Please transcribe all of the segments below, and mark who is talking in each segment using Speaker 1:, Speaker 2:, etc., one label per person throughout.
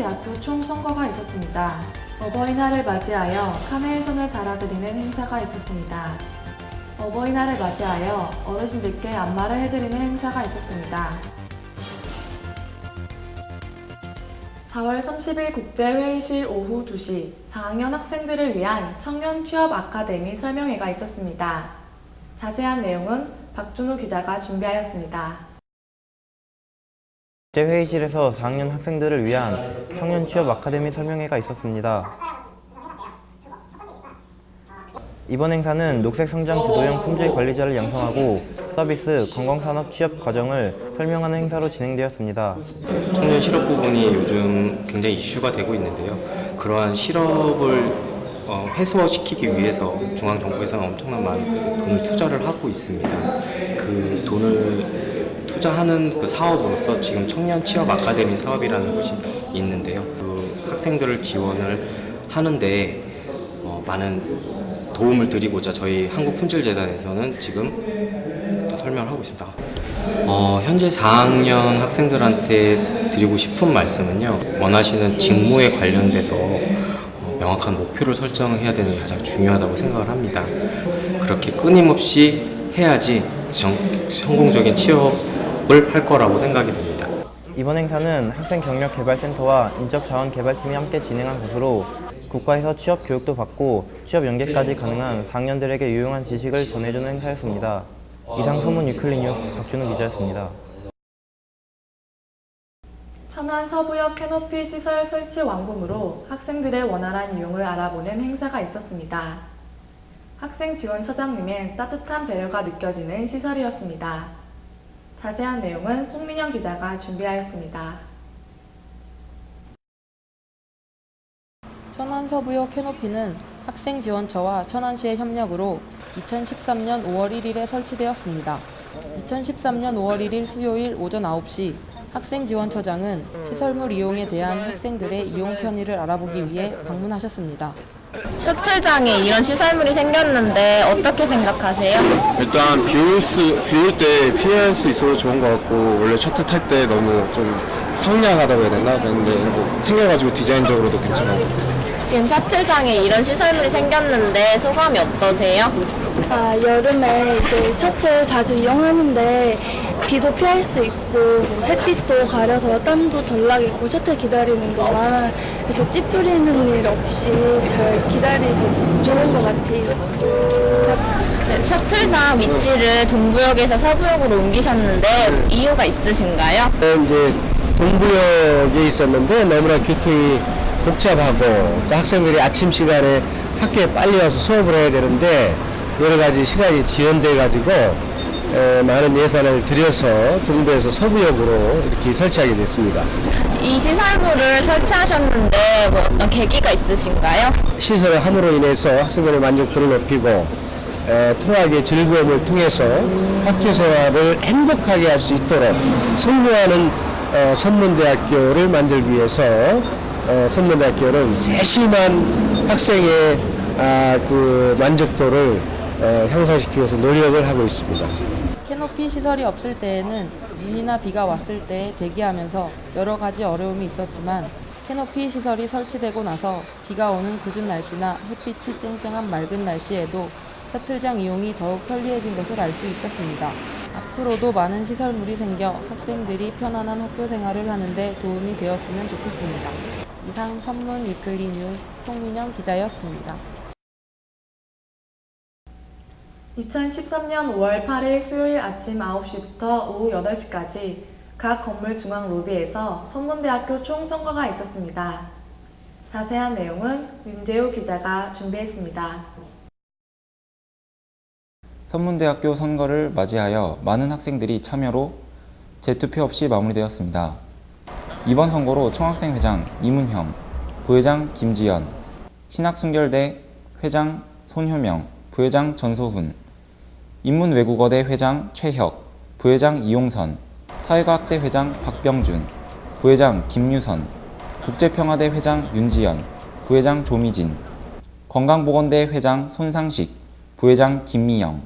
Speaker 1: 천문대학교 총선거가 있었습니다. 어버이날을 맞이하여 카네의 손을 달아드리는 행사가 있었습니다. 어버이날을 맞이하여 어르신들께 안마를 해드리는 행사가 있었습니다. 4월 30일 국제회의실 오후 2시 4학년 학생들을 위한 청년 취업 아카데미 설명회가 있었습니다. 자세한 내용은 박준호 기자가 준비하였습니다.
Speaker 2: 국제 회의실에서 4학년 학생들을 위한 청년 취업 아카데미 설명회가 있었습니다. 이번 행사는 녹색 성장 주도형 품질 관리자를 양성하고 서비스, 관광산업 취업 과정을 설명하는 행사로 진행되었습니다.
Speaker 3: 청년 실업 부분이 요즘 굉장히 이슈가 되고 있는데요. 그러한 실업을 어, 해소시키기 위해서 중앙정부에서는 엄청난 많은 돈을 투자를 하고 있습니다. 그 돈을 투자하는 그 사업으로서 지금 청년 취업 아카데미 사업이라는 것이 있는데요. 그 학생들을 지원을 하는데 어, 많은 도움을 드리고자 저희 한국품질재단에서는 지금 설명을 하고 있습니다. 어, 현재 4학년 학생들한테 드리고 싶은 말씀은요. 원하시는 직무에 관련돼서 어, 명확한 목표를 설정해야 되는 게 가장 중요하다고 생각을 합니다. 그렇게 끊임없이 해야지 정- 성공적인 취업 을 할 거라고 생각이 됩니다.
Speaker 2: 이번 행사는 학생경력개발센터와 인적자원개발팀이 함께 진행한 것으로 국가에서 취업 교육도 받고 취업 연계까지 가능한 4학년들에게 유용한 지식을 전해주는 행사였습니다. 이상 소문 위클리 뉴스 박준우 기자였습니다.
Speaker 1: 천안 서부역 캐노피 시설 설치 완공으로 학생들의 원활한 이용을 알아보는 행사가 있었습니다. 학생 지원처장님의 따뜻한 배려가 느껴지는 시설이었습니다. 자세한 내용은 송민영 기자가 준비하였습니다.
Speaker 4: 천안 서부역 캐노피는 학생지원처와 천안시의 협력으로 2013년 5월 1일에 설치되었습니다. 2013년 5월 1일 수요일 오전 9시 학생지원처장은 시설물 이용에 대한 학생들의 이용 편의를 알아보기 위해 방문하셨습니다.
Speaker 5: 셔틀장에 이런 시설물이 생겼는데 어떻게 생각하세요?
Speaker 6: 일단 비올 때 피할 수 있어서 좋은 것 같고 원래 셔틀 탈 때 너무 좀 황량하다고 해야 되나 근데 뭐 생겨가지고 디자인적으로도 괜찮은 것 같아요.
Speaker 5: 지금 셔틀장에 이런 시설물이 생겼는데 소감이 어떠세요?
Speaker 7: 아, 여름에 이제 셔틀 자주 이용하는데 비도 피할 수 있고 뭐 햇빛도 가려서 땀도 덜 나겠고 셔틀 기다리는 동안 이렇게 찌푸리는 일 없이 잘 기다리고 있어서 좋은 것 같아요.
Speaker 5: 네, 셔틀장 위치를 동부역에서 서부역으로 옮기셨는데 이유가 있으신가요?
Speaker 6: 이제 동부역에 있었는데 너무나 교통이 복잡하고 또 학생들이 아침 시간에 학교에 빨리 와서 수업을 해야 되는데 여러 가지 시간이 지연돼 가지고 많은 예산을 들여서 동부에서 서부역으로 이렇게 설치하게 됐습니다.
Speaker 5: 이 시설물을 설치하셨는데 뭐 어떤 계기가 있으신가요?
Speaker 6: 시설을 함으로 인해서 학생들의 만족도를 높이고 에, 통학의 즐거움을 통해서 학교 생활을 행복하게 할 수 있도록 성공하는 어, 선문대학교를 만들기 위해서 어, 선문대학교는 세심한 학생의 아, 그 만족도를 어, 향상시키기 위해서 노력을 하고 있습니다.
Speaker 4: 캐노피 시설이 없을 때에는 눈이나 비가 왔을 때 대기하면서 여러 가지 어려움이 있었지만 캐노피 시설이 설치되고 나서 비가 오는 궂은 날씨나 햇빛이 쨍쨍한 맑은 날씨에도 셔틀장 이용이 더욱 편리해진 것을 알 수 있었습니다. 앞으로도 많은 시설물이 생겨 학생들이 편안한 학교 생활을 하는데 도움이 되었으면 좋겠습니다. 이상 선문 위클리 뉴스 송민영 기자였습니다.
Speaker 1: 2013년 5월 8일 수요일 아침 9시부터 오후 8시까지 각 건물 중앙 로비에서 선문대학교 총선거가 있었습니다. 자세한 내용은 윤재호 기자가 준비했습니다.
Speaker 8: 선문대학교 선거를 맞이하여 많은 학생들이 참여로 재투표 없이 마무리되었습니다. 이번 선거로 총학생 회장 이문형, 부회장 김지연, 신학순결대 회장 손효명, 부회장 전소훈, 인문외국어대 회장 최혁, 부회장 이용선, 사회과학대 회장 박병준, 부회장 김유선, 국제평화대 회장 윤지연, 부회장 조미진, 건강보건대 회장 손상식, 부회장 김미영,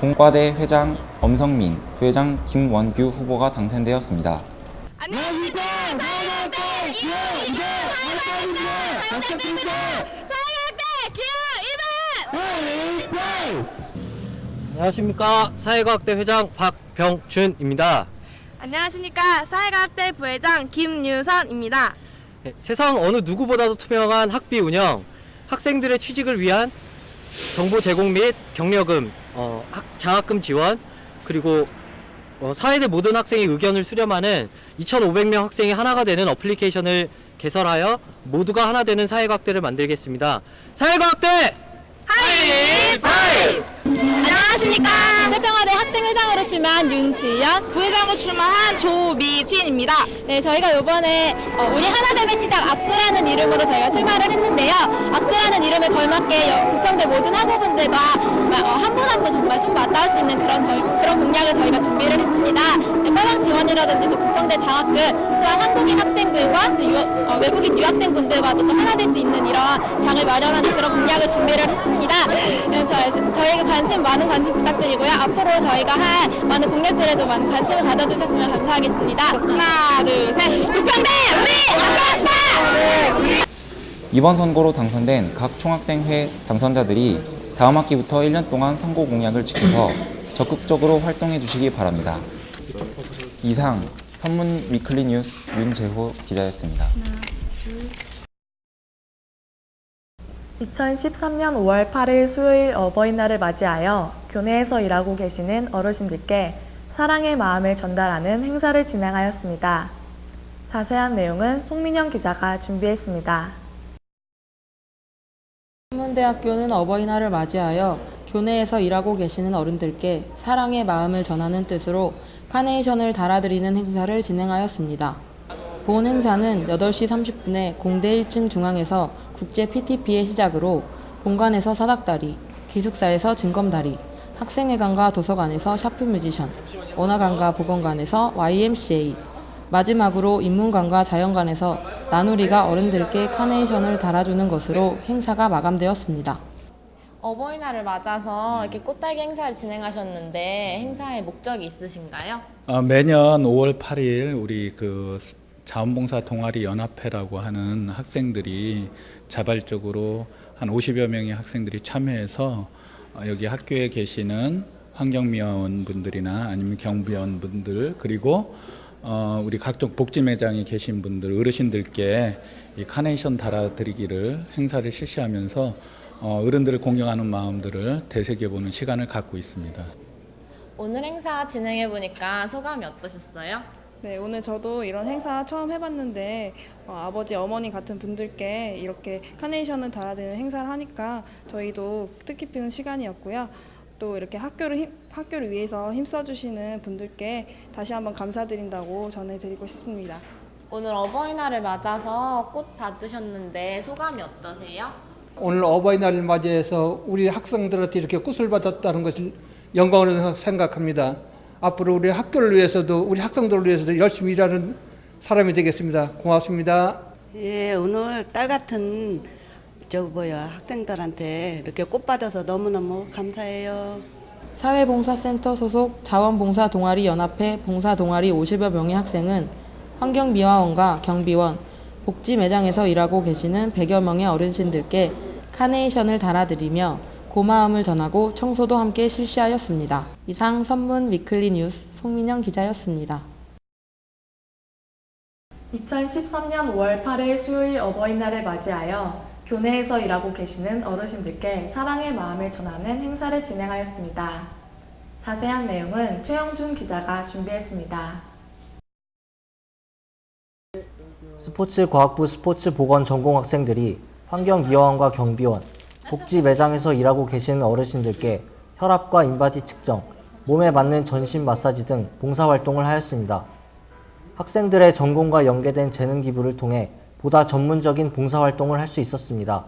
Speaker 8: 공과대 회장 엄성민, 부회장 김원규 후보가 당선되었습니다.
Speaker 5: 안녕하십니까.
Speaker 9: 안녕하십니까. 사회과학대 회장 박병준입니다.
Speaker 5: 안녕하십니까. 사회과학대 부회장 김유선입니다.
Speaker 9: 네, 세상 어느 누구보다도 투명한 학비 운영, 학생들의 취직을 위한 정보 제공 및 경력금, 어, 학, 장학금 지원, 그리고 어, 사회대 모든 학생의 의견을 수렴하는 2,500명 학생이 하나가 되는 어플리케이션을 개설하여 모두가 하나 되는 사회과학대를 만들겠습니다. 사회과학대! 하이파이브!
Speaker 5: 안녕하십니까 태평화대 학생회장으로 출마한 윤지연 부회장으로 출마한 조미진입니다. 네 저희가 이번에 어, 우리 하나됨의 시작 악수라는 이름으로 저희가 출마를 했는데요. 이름에 걸맞게 여- 부평대 모든 학우분들과 한분 한 분 정말 손 맞닿을 수 있는 그런 저희, 그런 공약을 저희가 준비를 했습니다. 네, 과방 지원이라든지 또 부평대 장학금 또한 한국인 학생들과 또 유- 어, 외국인 유학생분들과도 또 하나 될 수 있는 이런 장을 마련하는 그런 공약을 준비를 했습니다. 그래서 저희에게 관심 많은 관심 부탁드리고요. 앞으로 저희가 할 많은 공약들에도 많은 관심을 가져주셨으면 감사하겠습니다. 하나, 둘, 셋. 부평대 우리 감사합니다.
Speaker 8: 이번 선거로 당선된 각 총학생회 당선자들이 다음 학기부터 1년 동안 선거 공약을 지켜서 적극적으로 활동해 주시기 바랍니다. 이상 선문 위클리 뉴스 윤재호 기자였습니다.
Speaker 1: 2013년 5월 8일 수요일 어버이날을 맞이하여 교내에서 일하고 계시는 어르신들께 사랑의 마음을 전달하는 행사를 진행하였습니다. 자세한 내용은 송민영 기자가 준비했습니다.
Speaker 4: 한문대학교는 어버이날을 맞이하여 교내에서 일하고 계시는 어른들께 사랑의 마음을 전하는 뜻으로 카네이션을 달아드리는 행사를 진행하였습니다. 본 행사는 8시 30분에 공대 1층 중앙에서 국제 PTP의 시작으로 본관에서 사닥다리, 기숙사에서 증검다리, 학생회관과 도서관에서 샤프 뮤지션, 원화관과 보건관에서 YMCA, 마지막으로 인문관과 자연관에서 나누리가 어른들께 카네이션을 달아주는 것으로 행사가 마감되었습니다.
Speaker 5: 어버이날을 맞아서 이렇게 꽃달기 행사를 진행하셨는데 행사의 목적이 있으신가요?
Speaker 10: 어, 매년 5월 8일 우리 그 자원봉사 동아리 연합회라고 하는 학생들이 자발적으로 한 50여 명의 학생들이 참여해서 어, 여기 학교에 계시는 환경미화원 분들이나 아니면 경비원 분들 그리고 어, 우리 각종 복지 매장에 계신 분들 어르신들께 이 카네이션 달아드리기를 행사를 실시하면서 어, 어른들을 공경하는 마음들을 되새겨보는 시간을 갖고 있습니다.
Speaker 5: 오늘 행사 진행해 보니까 소감이 어떠셨어요?
Speaker 11: 네, 오늘 저도 이런 행사 처음 해봤는데 어, 아버지, 어머니 같은 분들께 이렇게 카네이션을 달아드리는 행사를 하니까 저희도 뜻깊은 시간이었고요. 또 이렇게 학교를 힘- 학교를 위해서 힘써주시는 분들께 다시 한번 감사드린다고 전해드리고 싶습니다.
Speaker 5: 오늘 어버이날을 맞아서 꽃 받으셨는데 소감이 어떠세요?
Speaker 12: 오늘 어버이날을 맞이해서 우리 학생들한테 이렇게 꽃을 받았다는 것을 영광으로 생각합니다. 앞으로 우리 학교를 위해서도 우리 학생들을 위해서도 열심히 일하는 사람이 되겠습니다. 고맙습니다.
Speaker 13: 예, 오늘 딸 같은 저 뭐야 학생들한테 이렇게 꽃 받아서 너무너무 감사해요.
Speaker 4: 사회봉사센터 소속 자원봉사 동아리 연합회 봉사 동아리 50여 명의 학생은 환경미화원과 경비원, 복지 매장에서 일하고 계시는 100여 명의 어르신들께 카네이션을 달아드리며 고마움을 전하고 청소도 함께 실시하였습니다. 이상 선문 위클리 뉴스 송민영 기자였습니다.
Speaker 1: 2013년 5월 8일 수요일 어버이날을 맞이하여 교내에서 일하고 계시는 어르신들께 사랑의 마음을 전하는 행사를 진행하였습니다. 자세한 내용은 최영준 기자가 준비했습니다.
Speaker 14: 스포츠과학부 스포츠보건 전공 학생들이 환경미화원과 경비원, 복지 매장에서 일하고 계시는 어르신들께 혈압과 인바디 측정, 몸에 맞는 전신 마사지 등 봉사활동을 하였습니다. 학생들의 전공과 연계된 재능 기부를 통해 보다 전문적인 봉사활동을 할 수 있었습니다.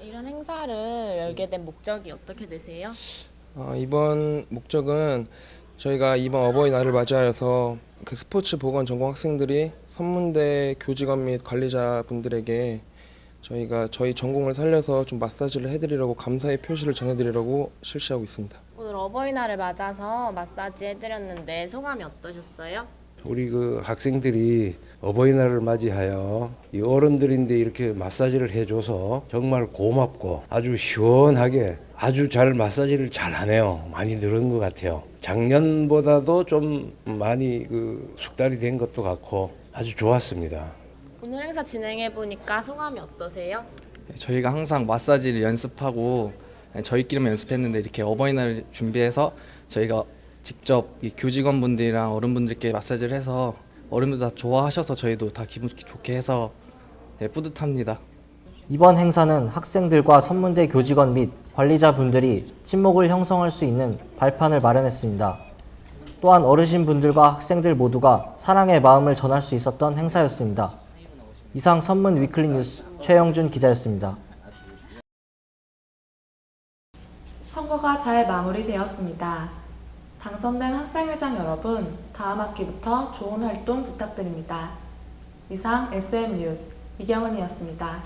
Speaker 5: 이런 행사를 열게 된 목적이 어떻게 되세요?
Speaker 15: 어, 이번 목적은 저희가 이번 어버이날을 맞이하여서 그 스포츠 보건 전공 학생들이 선문대 교직원 및 관리자분들에게 저희가 저희 전공을 살려서 좀 마사지를 해드리려고 감사의 표시를 전해드리려고 실시하고 있습니다.
Speaker 5: 오늘 어버이날을 맞아서 마사지 해드렸는데 소감이 어떠셨어요?
Speaker 16: 우리 그 학생들이 어버이날을 맞이하여 이 어른들인데 이렇게 마사지를 해줘서 정말 고맙고 아주 시원하게 아주 잘 마사지를 잘 하네요. 많이 늘은 것 같아요. 작년보다도 좀 많이 그 숙달이 된 것도 같고 아주 좋았습니다.
Speaker 17: 오늘 행사 진행해 보니까 소감이 어떠세요?
Speaker 18: 저희가 항상 마사지를 연습하고 저희끼리만 연습했는데 이렇게 어버이날 준비해서 저희가 직접 이 교직원분들이랑 어른분들께 마사지를 해서 어른들 다 좋아하셔서 저희도 다 기분 좋게 해서 예, 뿌듯합니다.
Speaker 14: 이번 행사는 학생들과 선문대 교직원 및 관리자분들이 친목을 형성할 수 있는 발판을 마련했습니다. 또한 어르신분들과 학생들 모두가 사랑의 마음을 전할 수 있었던 행사였습니다. 이상 선문 위클리 뉴스 최영준 기자였습니다.
Speaker 1: 선거가 잘 마무리되었습니다. 당선된 학생회장 여러분, 다음 학기부터 좋은 활동 부탁드립니다. 이상 SM 뉴스 이경은이었습니다.